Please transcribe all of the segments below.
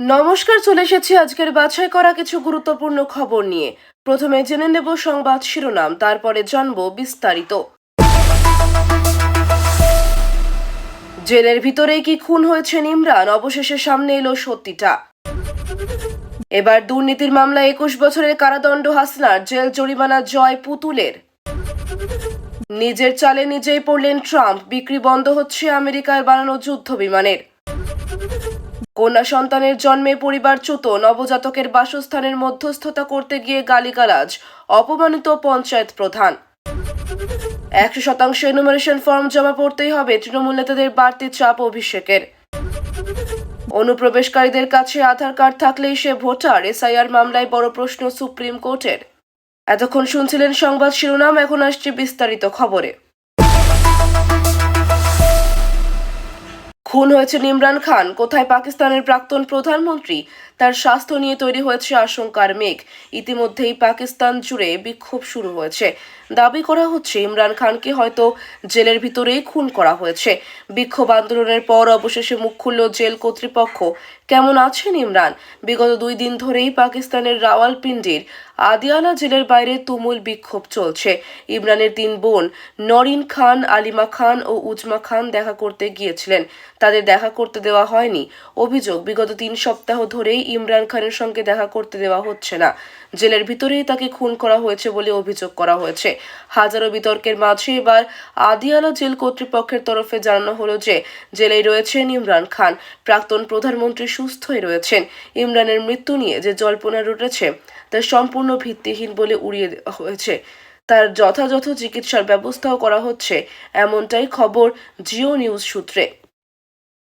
নমস্কার, চলে এসেছি আজকের বাছাই করা কিছু গুরুত্বপূর্ণ খবর নিয়ে। প্রথমে জেনে নেব সংবাদ শিরোনাম, তারপরে জানব বিস্তারিত। জেলের ভিতরেই কি খুন হয়েছেন ইমরান অবশেষে সামনে এলো সত্যিটা। এবার দুর্নীতির মামলায় একুশ বছরের কারাদণ্ড হাসনার, জেল জরিমানা জয় পুতুলের। নিজের চালে নিজেই পড়লেন ট্রাম্প, বিক্রি বন্ধ হচ্ছে আমেরিকায় বানানো যুদ্ধ বিমানের কন্যা সন্তানের জন্মে পরিবারচ্যুত নবজাতকের বাসস্থানের মধ্যস্থতা করতে গিয়ে গালিগালাজ, অপমানিত পঞ্চায়েত প্রধান। একশো শতাংশ এনুমারেশন ফর্ম জমা পড়তেই হবে তৃণমূল নেতাদের বাড়তি চাপ অভিষেকের। অনুপ্রবেশকারীদের কাছে আধার কার্ড থাকলেই সে ভোটার, এসআইআর মামলায় বড় প্রশ্ন সুপ্রিম কোর্টের। এতক্ষণ শুনছিলেন সংবাদ শিরোনাম, এখন আসছে বিস্তারিত খবরে। খুন হয়েছেন ইমরান খান। কোথায় পাকিস্তানের প্রাক্তন প্রধানমন্ত্রী তার স্বাস্থ্য নিয়ে তৈরি হয়েছে আশঙ্কার মেঘ। ইতিমধ্যেই পাকিস্তান জুড়ে বিক্ষোভ শুরু হয়েছে। দাবি করা হচ্ছে, ইমরান খানকে হয়তো জেলের ভিতরেই খুন করা হয়েছে। বিক্ষোভ আন্দোলনের পর অবশেষে মুখ খুলল জেল কর্তৃপক্ষ। কেমন আছেন ইমরান? বিগত দুই দিন ধরেই পাকিস্তানের রাওয়ালপিন্ডির আদিয়ালা জেলের বাইরে তুমুল বিক্ষোভ চলছে। ইমরানের তিন বোন নরিন খান, আলিমা খান ও উজমা খান দেখা করতে গিয়েছিলেন। তাদের দেখা করতে দেওয়া হয়নি। অভিযোগ, বিগত তিন সপ্তাহ ধরেই ইমরান খানের সঙ্গে দেখা করতে দেওয়া হচ্ছে না। জেলের ভিতরেই তাকে খুন করা হয়েছে বলে অভিযোগ করা হয়েছে। হাজারো বিতর্কের মাঝে এবার আদিয়ালা জেল কর্তৃপক্ষের তরফে জানানো হলো যে, জেলেই রয়েছেন ইমরান খান। প্রাক্তন প্রধানমন্ত্রী সুস্থই রয়েছেন। ইমরানের মৃত্যু নিয়ে যে জল্পনা রটেছে, তা সম্পূর্ণ ভিত্তিহীন বলে উড়িয়ে দেওয়া হয়েছে। তার যথাযথ চিকিৎসার ব্যবস্থাও করা হচ্ছে, এমনটাই খবর জিও নিউজ সূত্রে।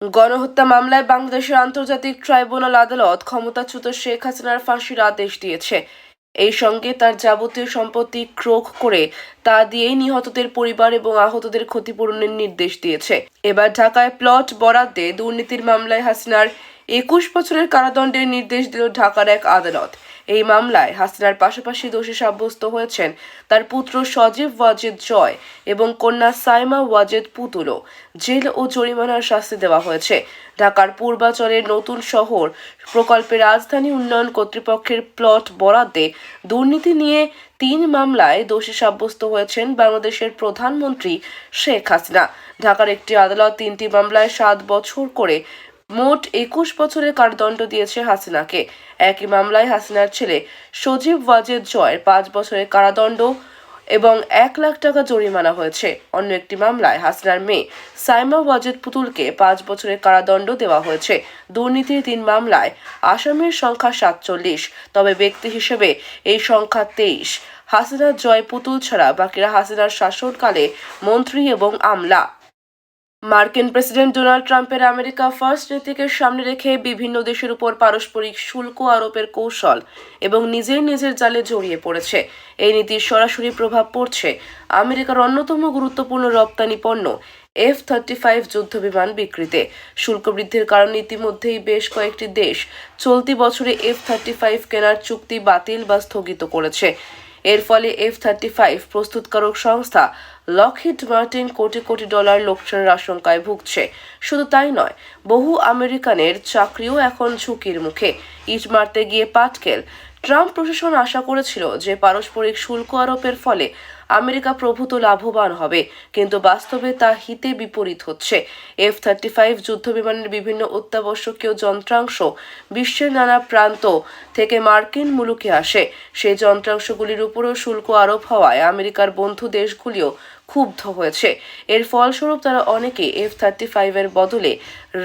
গণহত্যা মামলায় বাংলাদেশের আন্তর্জাতিক ট্রাইব্যুনাল আদালত ক্ষমতাচ্যুত শেখ হাসিনার ফাঁসির আদেশ দিয়েছে। এই সঙ্গে তার যাবতীয় সম্পত্তি ক্রোক করে তা দিয়েই নিহতদের পরিবার এবং আহতদের ক্ষতিপূরণের নির্দেশ দিয়েছে। এবার ঢাকায় প্লট বরাদ্দে দুর্নীতির মামলায় হাসিনার একুশ বছরের কারাদণ্ডের নির্দেশ দিল ঢাকার এক আদালত। এই মামলায় হাসিনার পাশাপাশি দোষী সাব্যস্ত হয়েছেন তার পুত্র সজীব ওয়াজেদ জয় এবং কন্যা সাইমা ওয়াজেদ পুতুলও জেল ও জরিমানার শাস্তি দেওয়া হয়েছে। ঢাকার পূর্বাচলের নতুন শহর প্রকল্পে রাজধানী উন্নয়ন কর্তৃপক্ষের প্লট বরাদ্দে দুর্নীতি নিয়ে তিন মামলায় দোষী সাব্যস্ত হয়েছেন বাংলাদেশের প্রধানমন্ত্রী শেখ হাসিনা। ঢাকার একটি আদালত তিনটি মামলায় সাত বছর করে মোট একুশ বছরের কারাদণ্ড দিয়েছে হাসিনাকে। একই মামলায় হাসিনার ছেলে সজীব ওয়াজেদ জয়ের পাঁচ বছরের কারাদণ্ড এবং এক লাখ টাকা জরিমানা হয়েছে। অন্য একটি মামলায় হাসিনার মেয়ে সাইমা ওয়াজেদ পুতুলকে পাঁচ বছরের কারাদণ্ড দেওয়া হয়েছে। দুর্নীতির তিন মামলায় আসামির সংখ্যা সাতচল্লিশ। তবে ব্যক্তি হিসেবে এই সংখ্যা তেইশ। হাসিনার জয় পুতুল ছাড়া বাকিরা হাসিনার শাসনকালে মন্ত্রী এবং আমলা। মার্কিন প্রেসিডেন্ট ডোনাল্ড ট্রাম্পের আমেরিকা ফার্স্ট নীতিকে সামনে রেখে বিভিন্ন দেশের উপর পারস্পরিক শুল্ক আরোপের কৌশল এবং নিজের নিজের জালে জড়িয়ে পড়েছে। এই নীতির সরাসরি প্রভাব পড়ছে আমেরিকার অন্যতম গুরুত্বপূর্ণ রপ্তানি পণ্য, এফ থার্টি ফাইভ যুদ্ধবিমান বিক্রিতে। শুল্ক বৃদ্ধির কারণে ইতিমধ্যেই বেশ কয়েকটি দেশ চলতি বছরে এফ থার্টি ফাইভ কেনার চুক্তি বাতিল বা স্থগিত করেছে। এর ফলে এফ থার্টি ফাইভ প্রস্তুতকারক সংস্থা Lockheed Martin crore crore dollar লোকসানের আশঙ্কায় ভুগছে। শুধু তাই নয়, বহু আমেরিকানের চাকরিও এখন ঝুঁকির মুখে। ইট মারতে গিয়ে পাটকেল। ট্রাম্প প্রশাসন আশা করেছিল যে পারস্পরিক শুল্ক আরোপের ফলে আমেরিকা প্রভূত লাভবান হবে, কিন্তু বাস্তবে তা হিতে বিপরীত হচ্ছে। এফ থার্টি ফাইভ যুদ্ধবিমানের বিভিন্ন অত্যাবশ্যকীয় যন্ত্রাংশ বিশ্বের নানা প্রান্ত থেকে মার্কিন মুলুকে আসে। সেই যন্ত্রাংশগুলির উপরও শুল্ক আরোপ হওয়ায় আমেরিকার বন্ধু দেশগুলিও ক্ষুব্ধ হয়েছে। এর ফলস্বরূপ তারা অনেকে এফ থার্টি ফাইভের বদলে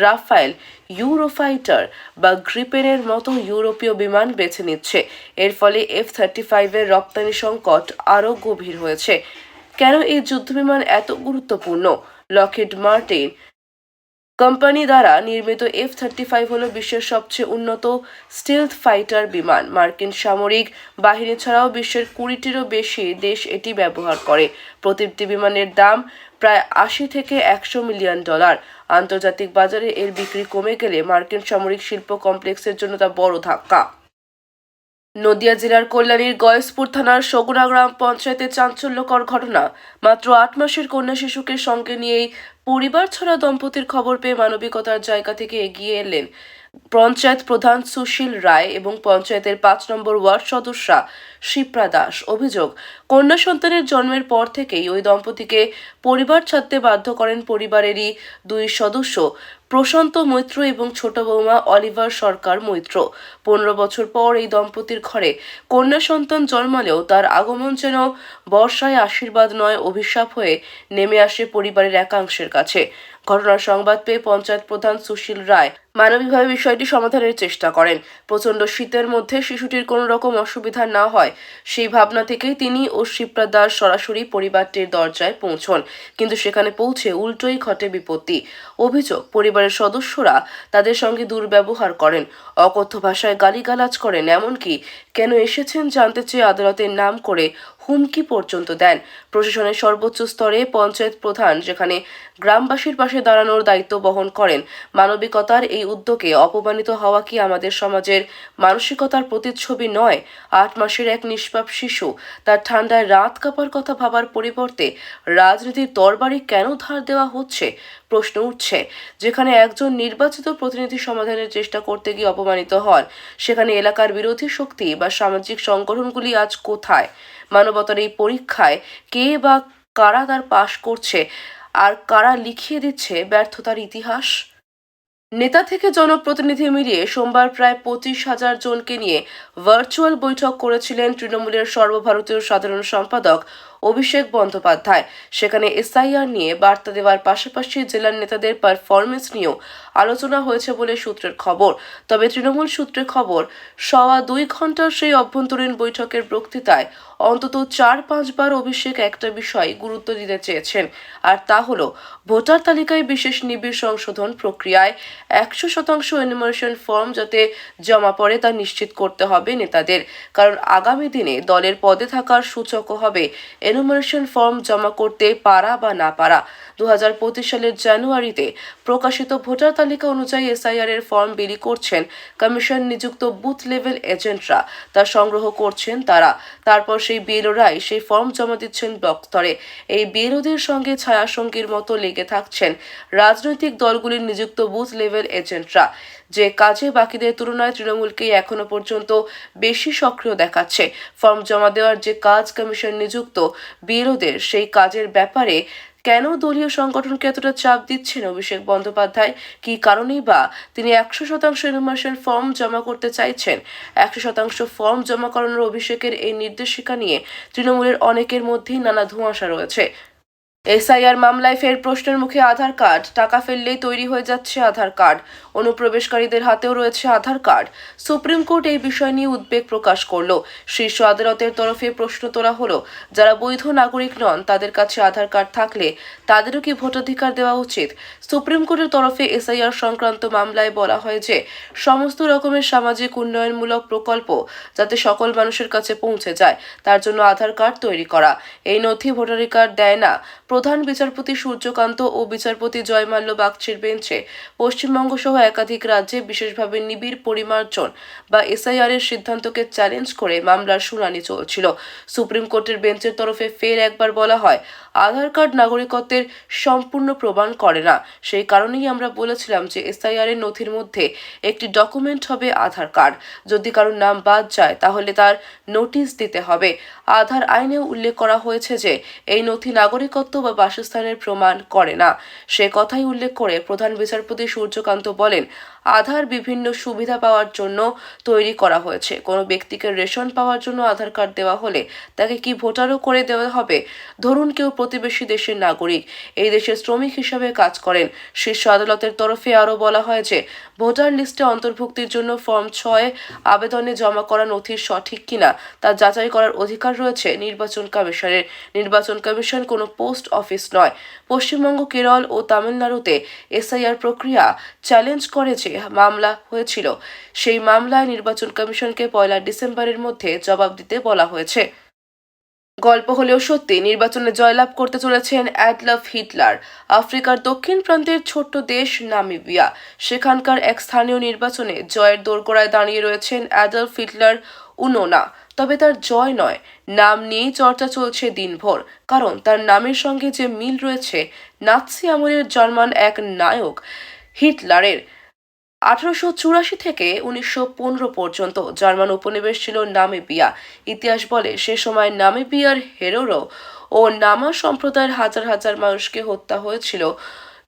রাফায়েল ইউরোফাইটার বা গ্রিপেনের মতো ইউরোপীয় বিমান বেছে নিচ্ছে। এর ফলে এফ থার্টি ফাইভের রপ্তানি সংকট আরও গভীর হয়েছে কেন এই যুদ্ধবিমান এত গুরুত্বপূর্ণ? লকেট মার্টিন কোম্পানি দ্বারা নির্মিত এফ থার্টি ফাইভ হল বিশ্বের সবচেয়ে উন্নত স্টিলথ ফাইটার বিমান। মার্কিন সামরিক বাহিনী ছাড়াও বিশ্বের কুড়িটিরও বেশি দেশ এটি ব্যবহার করে। প্রতিটি বিমানের দাম প্রায় আশি থেকে একশো মিলিয়ন ডলার। আন্তর্জাতিক বাজারে এর বিক্রি কমে গেলে মার্কিন সামরিক শিল্প কমপ্লেক্সের জন্য তা বড় ধাক্কা। নদিয়া জেলার কল্যাণীর গয়েশপুর থানার সগুনা গ্রাম পঞ্চায়েতে চাঞ্চল্যকর ঘটনা। মাত্র আট মাসের কন্যা শিশুকে সঙ্গে নিয়েই পরিবার ছড়া দম্পতির খবর পেয়ে মানবিকতার জায়গা থেকে এগিয়ে এলেন পঞ্চায়েত প্রধান সুশীল রায় এবং পঞ্চায়েতের পাঁচ নম্বর ওয়ার্ড সদস্যা শিপ্রা দাস। অভিযোগ কন্যা সন্তানের জন্মের পর থেকেই ওই দম্পতিকে পরিবার ছাড়তে বাধ্য করেন পরিবারেরই দুই সদস্য, প্রশান্ত মৈত্র এবং ছোট বৌমা অলিভার সরকার মৈত্র। পনেরো বছর পর এই দম্পতির ঘরে কন্যা সন্তান জন্মালেও তার আগমন যেন বর্ষায় আশীর্বাদ নয়, অভিশাপ হয়ে নেমে আসে পরিবারের একাংশের কাছে। ঘটনার সংবাদ পেয়ে পঞ্চায়েত প্রধান সুশীল রায় মানবিকভাবে বিষয়টি সমাধানের চেষ্টা করেন। প্রচণ্ড শীতের মধ্যে শিশুটির কোনো রকম অসুবিধা না হয়, সেই ভাবনা থেকেই তিনি ও শিপ্রা সরাসরি পরিবারটির দরজায় পৌঁছন, কিন্তু সেখানে পৌঁছে উল্টোই ঘটে বিপত্তি। অভিযোগ, পরিবারের সদস্যরা তাদের সঙ্গে দুর্ব্যবহার করেন। অকথ্য ভাষায় গালিগালাজ করেন, এমনকি কেন এসেছেন জানতে চেয়ে আদালতের নাম করে হুমকি পর্যন্ত দেন। প্রশাসনের সর্বোচ্চ স্তরে পঞ্চায়েত প্রধান, যেখানে গ্রামবাসীর পাশে দাঁড়ানোর দায়িত্ব বহন করেন, মানবিকতার এই উদ্যোগে অপমানিত হওয়া কি আমাদের সমাজের মানসিকতার প্রতিচ্ছবি নয়? আট মাসের এক নিষ্পাপ শিশু, তার ঠান্ডায় রাত কাঁপার কথা ভাবার পরিবর্তে রাজনীতির তরবারি কেন ধার দেওয়া হচ্ছে? প্রশ্ন উঠছে, যেখানে একজন নির্বাচিত প্রতিনিধি সমাধানের চেষ্টা করতে গিয়ে অপমানিত হন, সেখানে এলাকার বিরোধী শক্তি বা সামাজিক সংগঠনগুলি আজ কোথায়? মানবতার এই পরীক্ষায় কে বা কারা তার পাশ করছে আর কারা লিখিয়ে দিচ্ছে ব্যর্থতার ইতিহাস? নেতা থেকে জনপ্রতিনিধি মিলিয়ে সোমবার প্রায় পঁচিশ হাজার জনকে নিয়ে ভার্চুয়াল বৈঠক করেছিলেন তৃণমূলের সর্বভারতীয় সাধারণ সম্পাদক অভিষেক বন্দ্যোপাধ্যায়। সেখানে এসআইআর নিয়ে বার্তা দেওয়ার পাশাপাশি জেলার নেতাদের পারফরমেন্স নিয়েও আলোচনা হয়েছে বলে সূত্রের খবর। তবে তৃণমূল সূত্রে খবর, সওয়া দুই ঘণ্টার সেই অভ্যন্তরীণ বৈঠকের বক্তৃতায় অন্তত চার পাঁচবার অভিষেক একটা বিষয় গুরুত্ব দিতে চেয়েছেন। আর তা হল, ভোটার তালিকায় বিশেষ নিবিড় সংশোধন প্রক্রিয়ায় একশো শতাংশ এনিমেশন ফর্ম যাতে জমা পড়ে তা নিশ্চিত করতে হবে নেতাদের। কারণ আগামী দিনে দলের পদে থাকার সূচকও হবে এনুমারেশন ফর্ম জমা করতে পারা বা না পারা। দু হাজার পঁচিশ সালের জানুয়ারিতে প্রকাশিত ভোটার তালিকা অনুযায়ী এসআইআর এর ফর্ম বিলি করছেন কমিশন নিযুক্ত বুথ লেভেল এজেন্টরা তা সংগ্রহ করছেন তারা। তারপর সেই বিএলওরাই সেই ফর্ম জমা দিচ্ছেন ব্লক স্তরে। এই বিএলওদের সঙ্গে ছায়াসঙ্গীর মতো লেগে থাকছেন রাজনৈতিক দলগুলির নিযুক্ত বুথ লেভেল এজেন্টরা যে কাজে বাকিদের তুলনায় তৃণমূলকেই এখনও পর্যন্ত বেশি সক্রিয় দেখাচ্ছে। ফর্ম জমা দেওয়ার যে কাজ কমিশন নিযুক্ত বিরোধের সেই কাজের ব্যাপারে কেন দলীয় সংগঠনকে এতটা চাপ দিচ্ছেন অভিষেক বন্দ্যোপাধ্যায়? কি কারণেই বা তিনি একশো শতাংশ ইনফরমেশন ফর্ম জমা করতে চাইছেন? একশো শতাংশ ফর্ম জমা করানোর অভিষেকের এই নির্দেশিকা নিয়ে তৃণমূলের অনেকের মধ্যেই নানা ধোঁয়াশা রয়েছে। এসআইআর মামলায় ফের প্রশ্নের মুখে আধার কার্ড। টাকা ফেললেই তৈরি হয়ে যাচ্ছে আধার কার্ড। অনুপ্রবেশকারীদের হাতেও রয়েছে আধার কার্ড। সুপ্রিম কোর্ট এই বিষয় নিয়ে উদ্বেগ প্রকাশ করল। শীর্ষ আদালতের তরফে প্রশ্ন তোলা হলো, যারা বৈধ নাগরিক নন, তাদের কাছে আধার কার্ড থাকলে তাদেরও কি ভোটাধিকার দেওয়া উচিত? সুপ্রিম কোর্টের তরফে এসআইআর সংক্রান্ত মামলায় বলা হয় যে, সমস্ত রকমের সামাজিক উন্নয়নমূলক প্রকল্প যাতে সকল মানুষের কাছে পৌঁছে যায়, তার জন্য আধার কার্ড তৈরি করা। এই নথি ভোটাধিকার দেয় না। প্রধান বিচারপতি সূর্যকান্ত ও বিচারপতি জয়মাল্য বাগচির বেঞ্চে পশ্চিমবঙ্গ সহ একাধিক রাজ্যে বিশেষভাবে নিবিড় পরিমার্জন বা এসআইআর এর সিদ্ধান্তকে চ্যালেঞ্জ করে মামলার শুনানি চলছিল। সুপ্রিম কোর্টের বেঞ্চের তরফে ফের একবার বলা হয়, আধার কার্ড নাগরিকত্বের সম্পূর্ণ প্রমাণ করে না। সেই কারণেই আমরা বলেছিলাম যে এসআইআর এর নথির মধ্যে একটি ডকুমেন্ট হবে আধার কার্ড। যদি কারোর নাম বাদ যায়, তাহলে তার নোটিশ দিতে হবে। আধার আইনেও উল্লেখ করা হয়েছে যে, এই নথি নাগরিকত্ব বা বাসস্থানের প্রমাণ করে না। সে কথাই উল্লেখ করে প্রধান বিচারপতি সূর্যকান্ত বলেন, আধার বিভিন্ন সুবিধা পাওয়ার জন্য তৈরি করা হয়েছে। কোনো ব্যক্তিকে রেশন পাওয়ার জন্য আধার কার্ড দেওয়া হলে তাকে কি ভোটারও করে দেওয়া হবে? ধরুন কেউ প্রতিবেশী দেশের নাগরিক। এই দেশের শ্রমিক হিসাবে কাজ করেন। শীর্ষ আদালতের তরফে আরও বলা হয় যে, ভোটার লিস্টে অন্তর্ভুক্তির জন্য ফর্ম ছয় আবেদনে জমা করা নথির সঠিক কিনা তা যাচাই করার অধিকার রয়েছে নির্বাচন কমিশনের। নির্বাচন কমিশন কোনো পোস্ট অফিস নয়। পশ্চিমবঙ্গ, কেরল ও তামিলনাড়ুতে এসআইআর প্রক্রিয়া চ্যালেঞ্জ করে যে মামলা হয়েছিল। সেই মামলায় নির্বাচন কমিশনকে পয়লা ডিসেম্বরের মধ্যে জবাব দিতে বলা হয়েছে। গল্প হলেও সত্যি, নির্বাচনে জয়লাভ করতে চলেছেন অ্যাডলফ হিটলার। আফ্রিকার দক্ষিণ প্রান্তের ছোট্ট দেশ নামিবিয়া। সেখানকার এক স্থানীয় নির্বাচনে জয়ের দোরগোড়ায় দাঁড়িয়ে রয়েছেন অ্যাডলফ হিটলার উনোনা। তবে তার জয় নয়। নাম নিয়েই চর্চা চলছে দিনভর। কারণ তার নামের সঙ্গে যে মিল রয়েছে, নাৎসি আমলের জার্মান এক নায়ক হিটলারের আঠারোশো চুরাশি থেকে উনিশশো পনেরো পর্যন্ত জার্মান উপনিবেশ ছিল নামিবিয়া। ইতিহাস বলে, সে সময় নামিবিয়ার হেরোরো ও নামা সম্প্রদায়ের হাজার হাজার মানুষকে হত্যা হয়েছিল।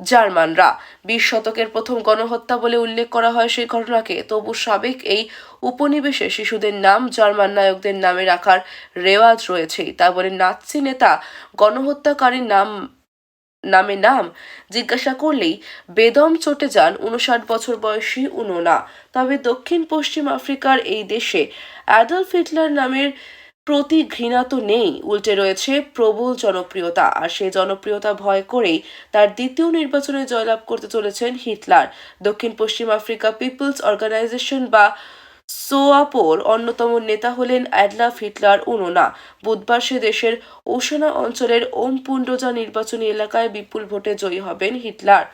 জার্মানরা। বিশ শতকের প্রথম গণহত্যা বলে উল্লেখ করা হয় সেই ঘটনাকে। তবু সাবেক এই উপনিবেশে শিশুদের নাম, জার্মান নায়কদের নামে রাখার রেওয়াজ রয়েছেই তা বলে নাৎসি নেতা গণহত্যাকারীর নাম, নামে নাম জিজ্ঞাসা করলেই বেদম চটে যান উনষাট বছর বয়সী উনোনা। তবে দক্ষিণ পশ্চিম আফ্রিকার এই দেশে অ্যাডলফ হিটলার নামের প্রতি ঘৃণা তো নেই, উল্টে রয়েছে প্রবল জনপ্রিয়তা। আর সেই জনপ্রিয়তা ভয় করেই তার দ্বিতীয় নির্বাচনে জয়লাভ করতে চলেছেন হিটলার। দক্ষিণ পশ্চিম আফ্রিকা পিপলস অর্গানাইজেশন বা সোয়াপোর অন্যতম নেতা হলেন অ্যাডলাফ হিটলার উনোনা। বুধবার সে দেশের ওশানা অঞ্চলের ওম পুন্ডজা নির্বাচনী এলাকায় বিপুল ভোটে জয়ী হবেন হিটলার।